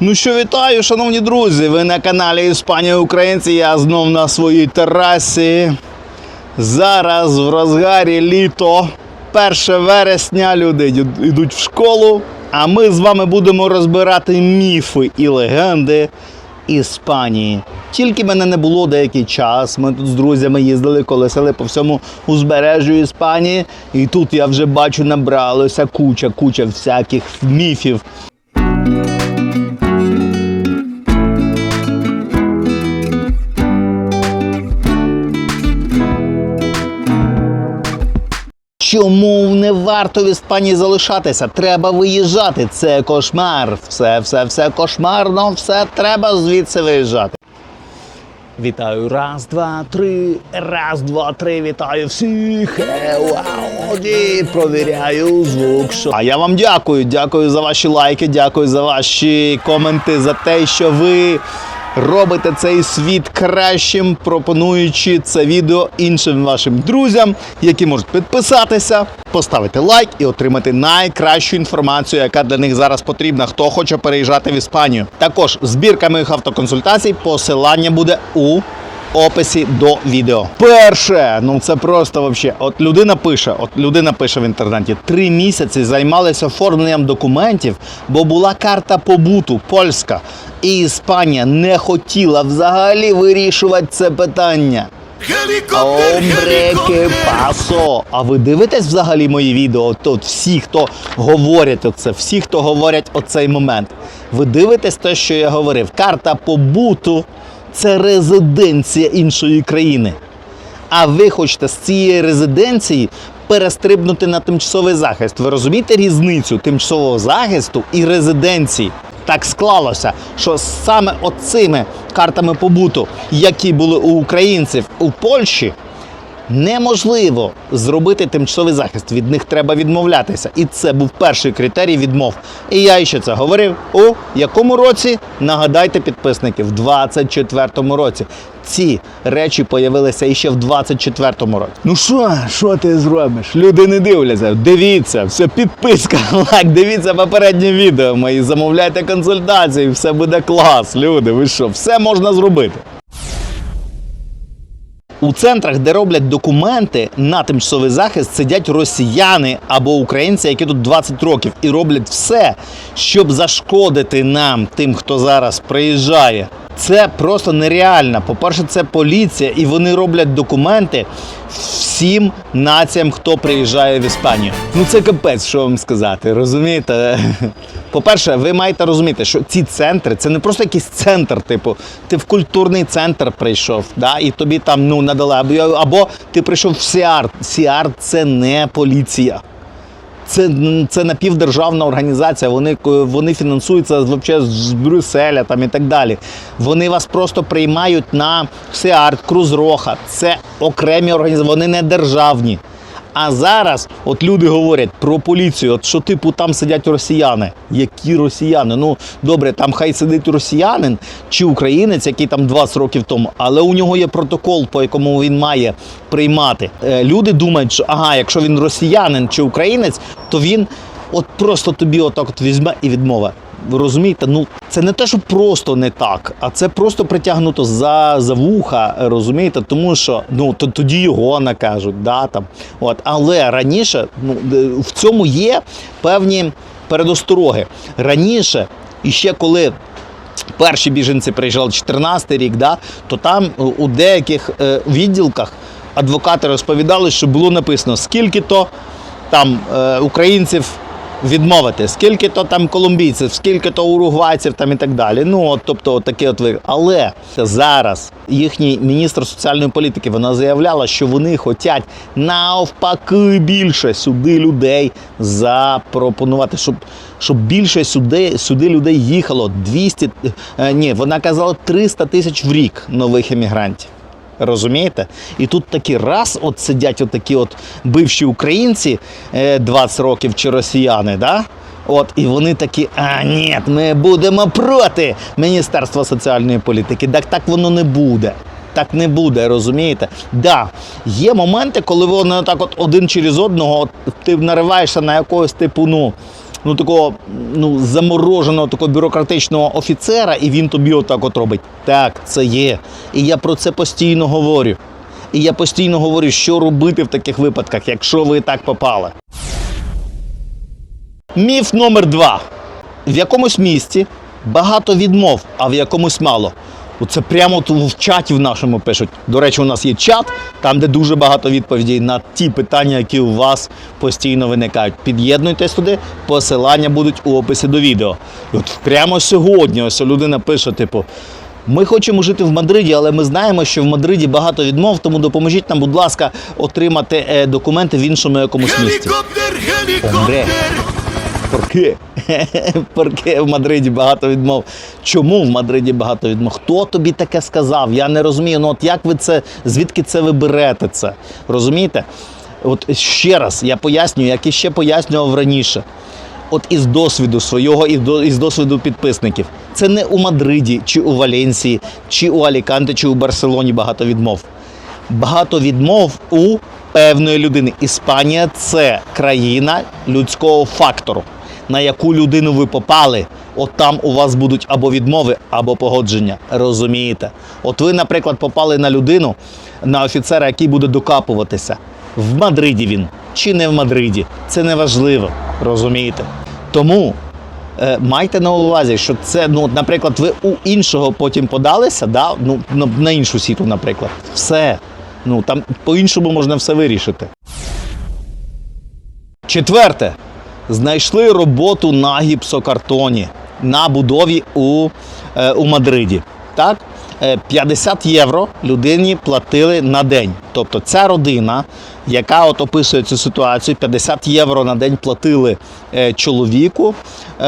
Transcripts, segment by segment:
Ну що, вітаю, шановні друзі! Ви на каналі Іспанія Українці. Я знов на своїй терасі. Зараз в розгарі літо. 1 вересня люди йдуть- в школу, а ми з вами будемо розбирати міфи і легенди Іспанії. Тільки мене не було деякий час. Ми тут з друзями їздили, колесили по всьому узбережжю Іспанії, і тут я вже бачу, набралося куча, куча всяких міфів. Чому не варто в Іспанії залишатися? Треба виїжджати. Це кошмар. Все, все, все кошмарно, все треба звідси виїжджати. Вітаю, раз, два, три, раз, два, три, вітаю всіх. Е, провіряю звук. Що... А я вам дякую. Дякую за ваші лайки, дякую за ваші коменти, за те, що ви робите цей світ кращим, пропонуючи це відео іншим вашим друзям, які можуть підписатися, поставити лайк і отримати найкращу інформацію, яка для них зараз потрібна. Хто хоче переїжджати в Іспанію. Також збірка моїх автоконсультацій. Посилання буде у описі до відео. Перше, ну це просто вообще. От людина пише, от людина пише в інтернеті: три місяці займалися оформленням документів, бо була карта побуту польська, і Іспанія не хотіла взагалі вирішувати це питання. Helicopter. пасо. А ви дивитесь взагалі мої відео? Тут всі, хто говорять оце, всі, хто говорять оцей момент. Ви дивитесь те, що я говорив. Карта побуту це резиденція іншої країни. А ви хочете з цієї резиденції перестрибнути на тимчасовий захист. Ви розумієте різницю тимчасового захисту і резиденції? Так склалося, що саме оцими картами побуту, які були у українців у Польщі, неможливо зробити тимчасовий захист. Від них треба відмовлятися. І це був перший критерій відмов. І я ще це говорив у якому році? Нагадайте підписники, в 24-му році. Ці речі появилися іще в 24-му році. Ну що, що ти зробиш? Люди не дивляться. Дивіться, все підписка, лайк, дивіться попереднє відео мої, замовляйте консультації, все буде клас. Люди, ви що, все можна зробити. У центрах, де роблять документи на тимчасовий захист, сидять росіяни або українці, які тут 20 років, і роблять все, щоб зашкодити нам, тим, хто зараз приїжджає. Це просто нереально. По-перше, це поліція, і вони роблять документи всім націям, хто приїжджає в Іспанію. Ну це капець, що вам сказати, розумієте? По-перше, ви маєте розуміти, що ці центри це не просто якийсь центр, типу, ти в культурний центр прийшов, да, і тобі там ну надали, або, або ти прийшов в Сіар. Сіар це не поліція. Це, це напівдержавна організація. Вони, вони фінансуються вообще з Брюсселя там і так далі. Вони вас просто приймають на Сеарт, Крузроха. Це окремі організації, вони не державні. А зараз от люди говорять про поліцію, от що типу там сидять росіяни. Які росіяни? Ну добре, там хай сидить росіянин чи українець, який там 20 років тому, але у нього є протокол, по якому він має приймати. Е, люди думають, що ага, якщо він росіянин чи українець, то він от просто тобі отак от візьме і відмовить. Розумієте, ну це не те, що просто не так, а це просто притягнуто за, за вуха, розумієте, тому що ну то тоді його накажуть, да там. От, але раніше ну в цьому є певні передостороги. Раніше, і ще коли перші біженці приїжджали 14 рік, да, то там е, у деяких е, відділках адвокати розповідали, що було написано, скільки то там е, українців відмовити, скільки то там колумбійців, скільки то уругвайців там і так далі. Ну, от, тобто, от таке от ви. Але зараз їхній міністр соціальної політики вона заявляла, що вони хочуть навпаки більше сюди людей запропонувати, щоб, щоб більше сюди, сюди людей їхало 200, е, ні, вона казала 300 тисяч в рік нових емігрантів. Розумієте? І тут такі раз от сидять от такі от бивші українці е, 20 років чи росіяни, да? От, і вони такі, а ні, ми будемо проти Міністерства соціальної політики. Так так воно не буде. Так не буде, розумієте? Да, є моменти, коли вони так от один через одного, от, ти нариваєшся на якогось типу, ну, ну такого ну замороженого такого бюрократичного офіцера, і він тобі отак от робить. Так, це є. І я про це постійно говорю. І я постійно говорю, що робити в таких випадках, якщо ви так попали. Міф номер два. В якомусь місті багато відмов, а в якомусь мало. Оце прямо тут в чаті в нашому пишуть. До речі, у нас є чат, там, де дуже багато відповідей на ті питання, які у вас постійно виникають. Під'єднуйтесь туди, посилання будуть у описі до відео. І от прямо сьогодні ось людина пише: типу. Ми хочемо жити в Мадриді, але ми знаємо, що в Мадриді багато відмов, тому допоможіть нам, будь ласка, отримати е, документи в іншому якомусь місті. Helicópter, Hombre. Порки в Мадриді багато відмов. Чому в Мадриді багато відмов? Хто тобі таке сказав? Я не розумію. Ну от як ви це, звідки це ви берете це? Розумієте? От ще раз я пояснюю, як і ще пояснював раніше. От із досвіду свого і із досвіду підписників. Це не у Мадриді, чи у Валенсії, чи у Аліканте, чи у Барселоні багато відмов багато відмов у певної людини. Іспанія це країна людського фактору, на яку людину ви попали. От там у вас будуть або відмови, або погодження. Розумієте? От ви, наприклад, попали на людину, на офіцера, який буде докапуватися. В Мадриді він чи не в Мадриді. Це не важливо. Розумієте? Тому Е, майте на увазі, що це, ну, наприклад, ви у іншого потім подалися, да? ну, на, іншу сіту, наприклад. Все. Ну, там по-іншому можна все вирішити. Четверте. Знайшли роботу на гіпсокартоні на будові у, е, у Мадриді. Так? Е, 50 євро людині платили на день. Тобто ця родина, яка от описує цю ситуацію, 50 євро на день платили е, чоловіку. Е,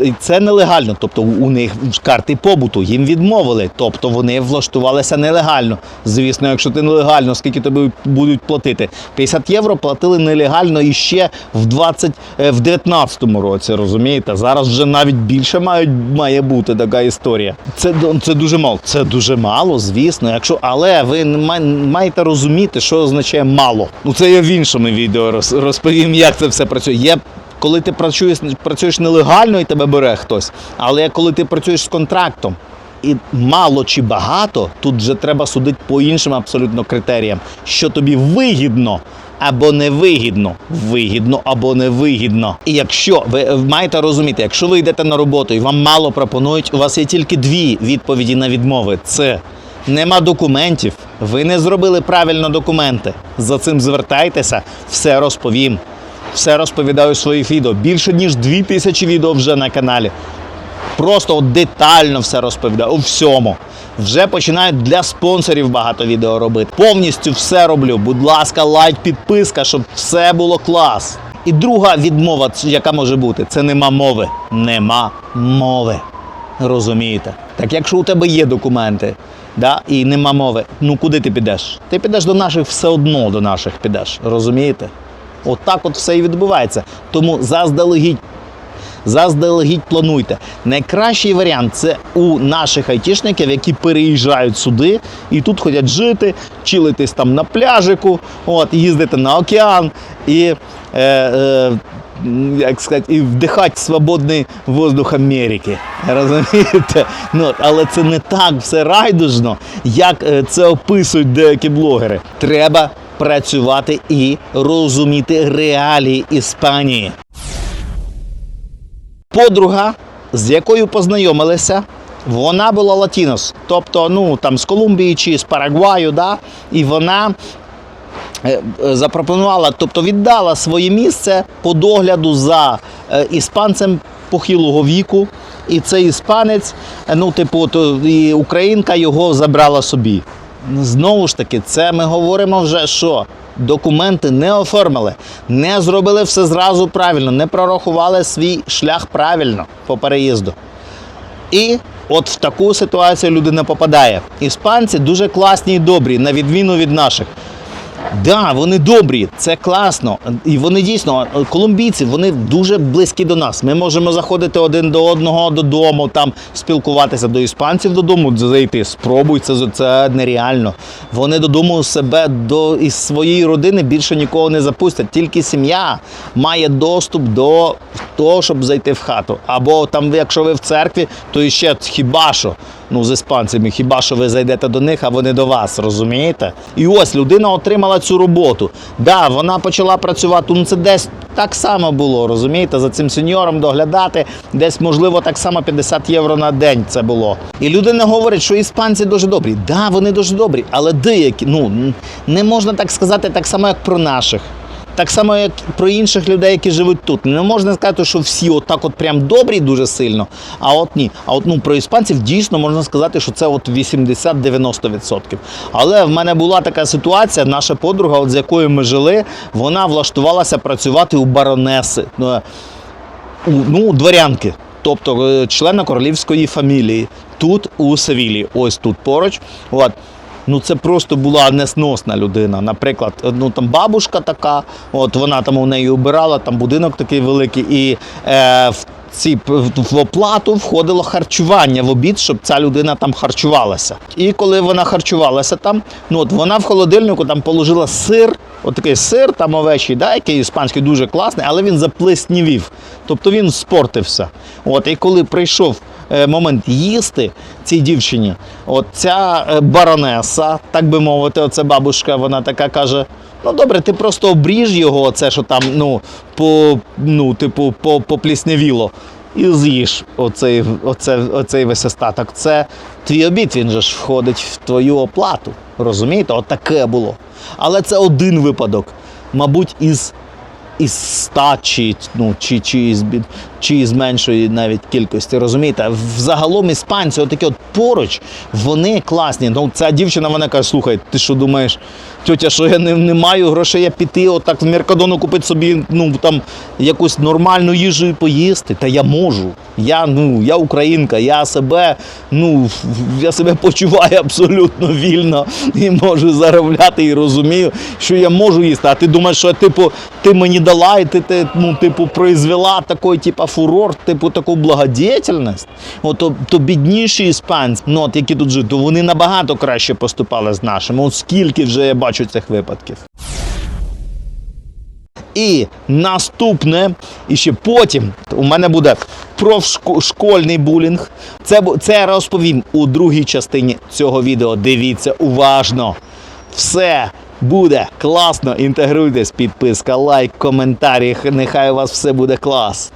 е, Це нелегально. Тобто у них карти побуту їм відмовили. Тобто вони влаштувалися нелегально. Звісно, якщо ти нелегально, скільки тобі будуть платити? 50 євро платили нелегально і ще в 20, е, в 19-му році, розумієте? Зараз вже навіть більше мають, має бути така історія. Це, д- це дуже мало. Це дуже мало, звісно. Якщо, але ви маєте розуміти, що означає мало. Ну це я в іншому відео роз, розповім, як це все працює. Є коли ти працюєш, працюєш нелегально і тебе бере хтось, але коли ти працюєш з контрактом. І мало чи багато, тут вже треба судити по іншим абсолютно критеріям, що тобі вигідно або невигідно. Вигідно або невигідно. І якщо ви маєте розуміти, якщо ви йдете на роботу і вам мало пропонують, у вас є тільки дві відповіді на відмови: це нема документів, ви не зробили правильно документи. За цим звертайтеся, все розповім. Все розповідаю в своїх відео. Більше ніж дві тисячі відео вже на каналі. Просто от детально все розповідаю у всьому. Вже починають для спонсорів багато відео робити. Повністю все роблю. Будь ласка, лайк, підписка, щоб все було клас. І друга відмова, яка може бути, це нема мови. Нема мови. Розумієте? Так якщо у тебе є документи, да, і нема мови, ну куди ти підеш? Ти підеш до наших все одно до наших підеш. Розумієте? От от все і відбувається. Тому заздалегідь заздалегідь плануйте. Найкращий варіант це у наших айтішників, які переїжджають сюди і тут хочуть жити, чилитись там на пляжику, от, їздити на океан і. Е, е, як сказати, і вдихати свободний воздух Америки. Розумієте? Ну, але це не так все райдужно, як е, це описують деякі блогери. Треба працювати і розуміти реалії Іспанії. Подруга, з якою познайомилися, вона була латінос, тобто ну, там, з Колумбії чи з Парагваю, да? і вона запропонувала, тобто віддала своє місце по догляду за е, іспанцем похилого віку. І цей іспанець, е, ну, типу, то, і українка його забрала собі. Знову ж таки, це ми говоримо вже, що документи не оформили, не зробили все зразу правильно, не прорахували свій шлях правильно по переїзду. І от в таку ситуацію людина попадає. Іспанці дуже класні і добрі, на відміну від наших. Да, вони добрі, це класно. І вони дійсно, колумбійці, вони дуже близькі до нас. Ми можемо заходити один до одного додому, там спілкуватися до іспанців додому, зайти. Спробуй, це, це нереально. Вони додому себе до із своєї родини більше нікого не запустять. Тільки сім'я має доступ до того, щоб зайти в хату. Або там, якщо ви в церкві, то іще хіба що. Ну, з іспанцями, хіба що ви зайдете до них, а вони до вас, розумієте? І ось людина отримала цю роботу. Да, вона почала працювати. Ну це десь так само було, розумієте, за цим сеньором доглядати, десь, можливо, так само 50 євро на день це було. І людина говорить, що іспанці дуже добрі. Да, вони дуже добрі, але деякі, ну не можна так сказати так само, як про наших. Так само, як про інших людей, які живуть тут. Не можна сказати, що всі отак от прям добрі дуже сильно. А от ні. А от ну про іспанців дійсно можна сказати, що це от 80-90%. Але в мене була така ситуація, наша подруга, от з якою ми жили, вона влаштувалася працювати у баронеси. Ну, у, ну, дворянки, тобто е, члена королівської фамілії, тут у Севілі, ось тут поруч. От. Ну, це просто була несносна людина. Наприклад, ну там бабушка така, от вона там у неї убирала, там будинок такий великий, і е, в ці в оплату входило харчування в обід, щоб ця людина там харчувалася. І коли вона харчувалася там, ну от вона в холодильнику там положила сир, от такий сир там овечий, да, який іспанський дуже класний, але він заплеснівів. Тобто він спортився. От, і коли прийшов момент їсти цій дівчині, от ця е, баронеса, так би мовити, оця бабушка, вона така каже. Ну добре, ти просто обріж його, оце, що там, ну, по, ну, типу, по, і з'їж оцей, оце, оцей весь остаток. Це твій обід, він же ж входить в твою оплату. Розумієте? От таке було. Але це один випадок. Мабуть, із із ста чи, ну, чи, чи, із, бі- чи із меншої навіть кількості. Розумієте? Взагалом іспанці, отакі от поруч, вони класні. Ну, ця дівчина вона каже: слухай, ти що думаєш, тьотя, що я не, не маю грошей, я піти, отак в Меркадону купити собі ну, там, якусь нормальну їжу і поїсти. Та я можу. Я, ну, я українка, я себе, ну, я себе почуваю абсолютно вільно і можу заробляти і розумію, що я можу їсти. А ти думаєш, що типу, ти мені дала, і ти, ти ну, типу, произвела такий, типу, фурор, типу, таку благодіяльність. От, то, то бідніші іспанці, ну, от, які тут живуть, то вони набагато краще поступали з нашими. От скільки вже я бачу цих випадків. І наступне, і ще потім у мене буде про шко- школьний булінг. Це, це я розповім у другій частині цього відео. Дивіться уважно. Все буде класно. Інтегруйтесь, підписка, лайк, коментарі. Нехай у вас все буде клас.